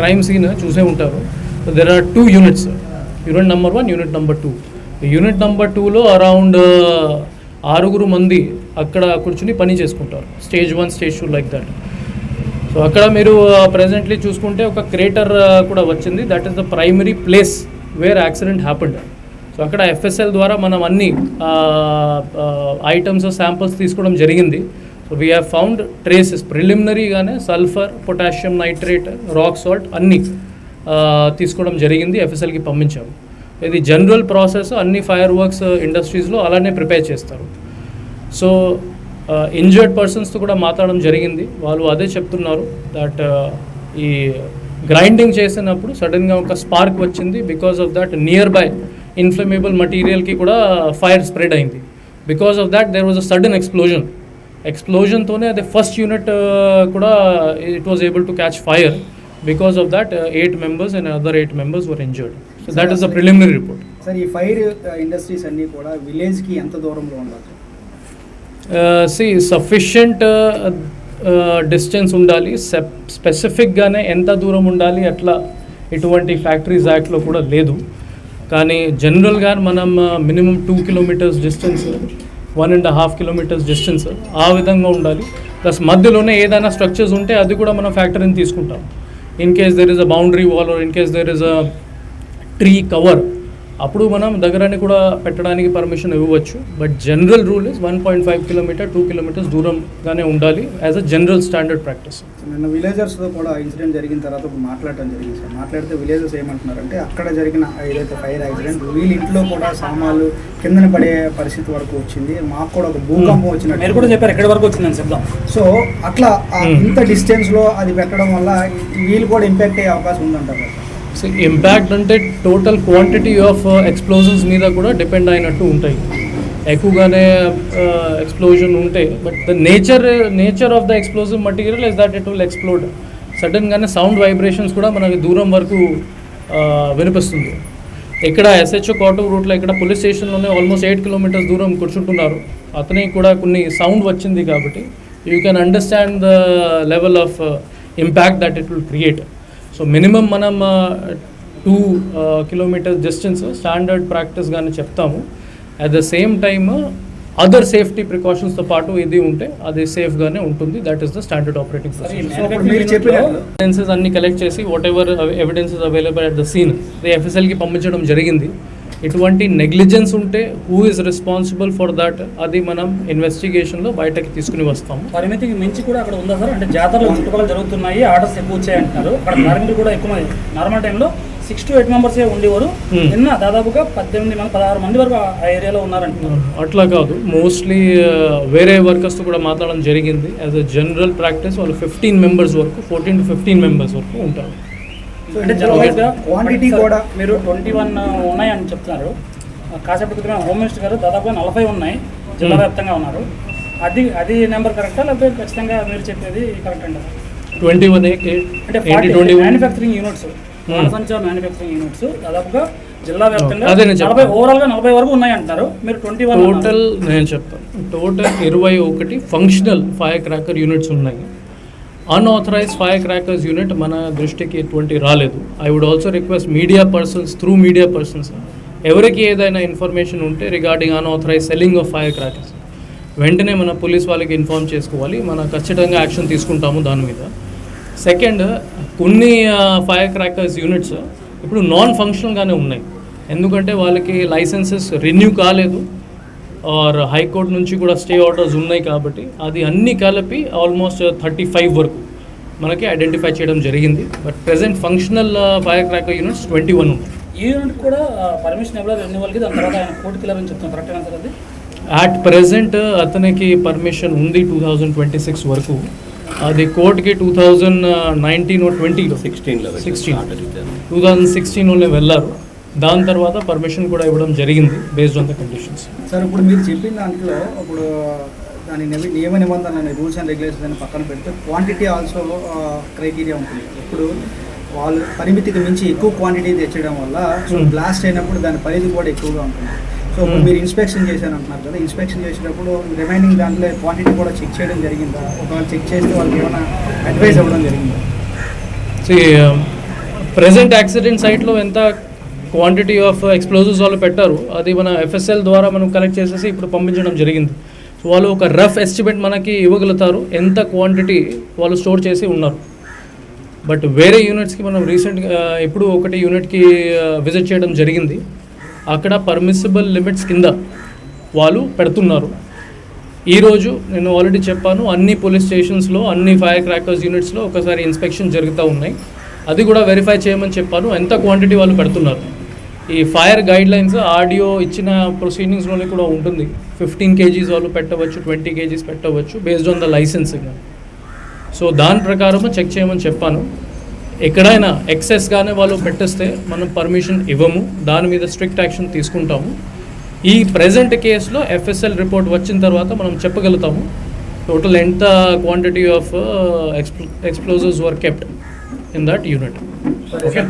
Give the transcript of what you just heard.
Crime scene చూసే ఉంటారు. There are two units unit number one unit number two unit number టూలో around ఆరుగురు మంది అక్కడ కూర్చుని పని చేసుకుంటారు. Stage one stage two like that so అక్కడ మీరు uh, ప్రెసెంట్లీ చూసుకుంటే ఒక క్రేటర్ uh, కూడా వచ్చింది. That is the primary place where accident happened so అక్కడ ఎఫ్ఎస్ఎల్ ద్వారా మనం అన్ని uh, ఐటమ్స్ శాంపుల్స్ తీసుకోవడం జరిగింది. So we have found traces ప్రిలిమినరీగానే sulphur potassium nitrate rock salt అన్నీ తీసుకోవడం జరిగింది ఎఫ్ఎస్ఎల్కి పంపించాము. ఇది జనరల్ ప్రాసెస్ అన్ని ఫైర్ వర్క్స్ ఇండస్ట్రీస్లో అలానే ప్రిపేర్ చేస్తారు. సో ఇంజర్డ్ పర్సన్స్తో కూడా మాట్లాడడం జరిగింది. వాళ్ళు అదే చెప్తున్నారు దట్ ఈ గ్రైండింగ్ చేసినప్పుడు సడన్గా ఒక స్పార్క్ వచ్చింది because of that nearby inflammable మటీరియల్కి కూడా ఫైర్ స్ప్రెడ్ అయింది. Because of that there was a sudden explosion ఎక్స్ప్లోజన్తోనే అదే ఫస్ట్ యూనిట్ కూడా it was able to catch fire because of that eight members and other eight members were injured so that is the preliminary report sir ఈ fire industries అన్నీ కూడా విలేజ్కి ఎంత దూరంలో ఉండొచ్చు C sufficient distance ఉండాలి స్పెసిఫిక్గానే ఎంత దూరం ఉండాలి అట్లా ఇటువంటి ఫ్యాక్టరీస్ యాక్ట్లో కూడా లేదు. కానీ జనరల్గా మనం minimum two kilometres distance one and half kilometres distance ఆ విధంగా ఉండాలి. ప్లస్ మధ్యలోనే ఏదైనా స్ట్రక్చర్స్ ఉంటే అది కూడా మనం ఫ్యాక్టరీని తీసుకుంటాం. In case there is a boundary wall in case there is a tree cover అప్పుడు మనం దగ్గరని కూడా పెట్టడానికి పర్మిషన్ ఇవ్వవచ్చు. But general rule is one point five kilometre two kilometres దూరంగానే ఉండాలి as a general standard practice నిన్న విలేజర్స్తో కూడా ఇన్సిడెంట్ జరిగిన తర్వాత మాట్లాడటం జరిగింది సార్. మాట్లాడితే విలేజర్స్ ఏమంటున్నారంటే అక్కడ జరిగిన ఏదైతే ఫైర్ యాక్సిడెంట్ వీళ్ళ ఇంట్లో కూడా సామాన్లు కిందన పడే పరిస్థితి వరకు వచ్చింది. మాకు కూడా ఒక భూకంపం మీరు వచ్చినట్టు కూడా చెప్పారు ఎక్కడి వరకు వచ్చిందని చెప్దాం. సో అట్లా. ఇంత డిస్టెన్స్లో అది పెట్టడం వల్ల వీళ్ళు కూడా ఇంపాక్ట్ అయ్యే అవకాశం ఉందంటారు సో ఇంపాక్ట్ అంటే టోటల్ క్వాంటిటీ ఆఫ్ ఎక్స్ప్లోజన్స్ మీద కూడా డిపెండ్ అయినట్టు ఉంటాయి. ఎక్కువగానే uh, ఎక్స్ప్లోజన్ ఉంటే but the nature nature of the explosive material is that it will explode సడన్గానే sound vibrations కూడా మనకి దూరం వరకు uh, వినిపిస్తుంది. ఇక్కడ ఎస్హెచ్ఓ కోటూరు రూట్లో ఇక్కడ పోలీస్ స్టేషన్లోనే ఆల్మోస్ట్ ఎయిట్ కిలోమీటర్స్ దూరం కూర్చుంటున్నారు. అతనికి కూడా కొన్ని సౌండ్ వచ్చింది కాబట్టి you can understand the level of impact that it will create so minimum మనం two kilometres distance standard practice కానీ చెప్తాము. At the same time other safety ప్రికాషన్స్తో పాటు ఇది ఉంటే అది సేఫ్గానే ఉంటుంది. That is the standard operating evidences అన్ని కలెక్ట్ చేసి whatever evidences available at the scene అది ఎఫ్ఎస్ఎల్కి పంపించడం జరిగింది. ఇటువంటి నెగ్లిజెన్స్ ఉంటే who is responsible for that అది మనం ఇన్వెస్టిగేషన్లో బయటకి తీసుకుని వస్తాము. పరిమితికి మించి కూడా అక్కడ ఉందా సార్? అంటే జాతరలు చుట్టుపక్కల జరుగుతున్నాయి ఆర్డర్స్ ఎక్కువ వచ్చాయి అంటున్నారు. అక్కడ కార్మికులు కూడా ఎక్కువ మంది. నార్మల్ టైంలో సిక్స్ టు ఎయిట్ మెంబర్సే ఉండేవారు. Hmm. నిన్న దాదాపుగా పద్దెనిమిది మంది పదహారు మంది వరకు ఆ ఏరియాలో ఉన్నారంటున్నారు. అట్లా కాదు. మోస్ట్లీ వేరే వర్కర్స్తో కూడా మాట్లాడడం జరిగింది. యాజ్ అ జనరల్ ప్రాక్టీస్ వాళ్ళు ఫిఫ్టీన్ మెంబర్స్ వరకు ఫోర్టీన్ టు ఫిఫ్టీన్ మెంబర్స్ వరకు ఉంటారు సో అంటే ఇందులో జనరల్గా క్వాంటిటీ కూడా. మీరు ట్వంటీ వన్ ఉన్నాయని చెప్తున్నారు. కాసేపటి క్రితమే హోమ్ మినిస్టర్ గారు దాదాపుగా నలభై ఉన్నాయి జిల్లా Hmm. వ్యాప్తంగా ఉన్నారు. అది అది నెంబర్ కరెక్టా లేకపోతే ఖచ్చితంగా మీరు చెప్పేది కరెక్ట్ అండి ట్వంటీ వన్ అంటే మ్యానుఫ్యాక్చరింగ్ యూనిట్స్ సంచార మ్యానుఫ్యాక్చరింగ్ యూనిట్స్ దాదాపుగా జిల్లా వ్యాప్తంగా అదే నేను నలభై. ఓవరాల్గా నలభై వరకు ఉన్నాయి అంటారు. మీరు ట్వంటీ వన్ టోటల్ నేను చెప్తాను. టోటల్ ఇరవై ఒకటి ఫంక్షనల్ ఫైర్ క్రాకర్ యూనిట్స్ ఉన్నాయి. అన్ఆథరైజ్ ఫైర్ క్రాకర్స్ యూనిట్ మన దృష్టికి ఎటువంటి రాలేదు. I would also request media persons through media persons ఎవరికి ఏదైనా ఇన్ఫర్మేషన్ ఉంటే regarding unauthorise selling of firecrackers వెంటనే మన పోలీస్ వాళ్ళకి ఇన్ఫార్మ్ చేసుకోవాలి. మనం ఖచ్చితంగా యాక్షన్ తీసుకుంటాము దాని మీద. సెకండ్ కొన్ని ఫైర్ క్రాకర్స్ యూనిట్స్ ఇప్పుడు నాన్ ఫంక్షనల్గానే ఉన్నాయి. ఎందుకంటే వాళ్ళకి లైసెన్సెస్ రెన్యూ కాలేదు. ఆర్ హైకోర్టు నుంచి కూడా స్టే ఆర్డర్స్ ఉన్నాయి కాబట్టి అది అన్ని కలిపి ఆల్మోస్ట్ థర్టీ ఫైవ్ వరకు మనకి ఐడెంటిఫై చేయడం జరిగింది. But present functional firecracker units twenty one ఉన్నాయి. ఈ యూనిట్ కూడా పర్మిషన్ ఇవ్వలేదు రెన్యువల్కి దాని తర్వాత ఆయన కోర్టుకి వెళ్ళారని చెప్తున్నారు. కరెక్ట్ సార్ అది? యాట్ ప్రెసెంట్ అతనికి పర్మిషన్ ఉంది టూ థౌజండ్ ట్వంటీ సిక్స్ వరకు. అది కోర్టుకి టూ థౌజండ్ నైన్టీన్ ట్వంటీలో సిక్స్టీన్లో సిక్స్టీన్ టూ థౌజండ్ సిక్స్టీన్లోనే వెళ్ళారు. దాని తర్వాత పర్మిషన్ కూడా ఇవ్వడం జరిగింది based on the conditions sir ఇప్పుడు మీరు చెప్పిన దాంట్లో ఇప్పుడు దాని నియ- నియమ నిబంధనలు రూల్స్ అండ్ రెగ్యులేషన్స్ అని పక్కన పెడితే క్వాంటిటీ ఆల్సో క్రైటీరియా ఉంటుంది. ఇప్పుడు వాళ్ళు పరిమితికి మించి ఎక్కువ క్వాంటిటీ తెచ్చడం వల్ల సో Hmm. బ్లాస్ట్ అయినప్పుడు దాని పరిధి కూడా ఎక్కువగా ఉంటుంది. సో ఇప్పుడు Hmm. మీరు ఇన్స్పెక్షన్ చేశాను అంటున్నారు కదా ఇన్స్పెక్షన్ చేసినప్పుడు రిమైనింగ్ దాంట్లో క్వాంటిటీ కూడా చెక్ చేయడం జరిగిందా? ఒకవేళ చెక్ చేస్తే వాళ్ళకి ఏమైనా అడ్వైస్ ఇవ్వడం జరిగిందా? ప్రెసెంట్ యాక్సిడెంట్ సైట్లో ఎంత క్వాంటిటీ ఆఫ్ ఎక్స్ప్లోజివ్స్ వాళ్ళు పెట్టారు. అది మన ఎఫ్ఎస్ఎల్ ద్వారా మనం కలెక్ట్ చేసేసి ఇప్పుడు పంపించడం జరిగింది. సో వాళ్ళు ఒక రఫ్ ఎస్టిమేట్ మనకి ఇవ్వగలుగుతారు ఎంత క్వాంటిటీ వాళ్ళు స్టోర్ చేసి ఉన్నారు. బట్ వేరే యూనిట్స్కి మనం రీసెంట్గా ఇప్పుడు uh, ఒకటి యూనిట్కి విజిట్ uh, చేయడం జరిగింది. అక్కడ పర్మిసిబుల్ లిమిట్స్ కింద వాళ్ళు పెడుతున్నారు. ఈరోజు నేను ఆల్రెడీ చెప్పాను అన్ని పోలీస్ స్టేషన్స్లో అన్ని ఫైర్ క్రాకర్స్ యూనిట్స్లో ఒకసారి ఇన్స్పెక్షన్ జరుగుతూ ఉన్నాయి. అది కూడా వెరిఫై చేయమని చెప్పాను ఎంత క్వాంటిటీ వాళ్ళు పెడుతున్నారు. ఈ ఫైర్ గైడ్ లైన్స్ ఆడియో ఇచ్చిన ప్రొసీడింగ్స్లోనే కూడా ఉంటుంది. ఫిఫ్టీన్ కేజీస్ వాళ్ళు పెట్టవచ్చు ట్వంటీ కేజీస్ పెట్టవచ్చు based on the licensing so దాని ప్రకారం చెక్ చేయమని చెప్పాను. ఎక్కడైనా ఎక్సెస్గానే వాళ్ళు పెట్టేస్తే మనం పర్మిషన్ ఇవ్వము. దాని మీద స్ట్రిక్ట్ యాక్షన్ తీసుకుంటాము. ఈ ప్రజెంట్ కేసులో ఎఫ్ఎస్ఎల్ రిపోర్ట్ వచ్చిన తర్వాత మనం చెప్పగలుగుతాము టోటల్ ఎంత quantity of explosives were kept in that unit okay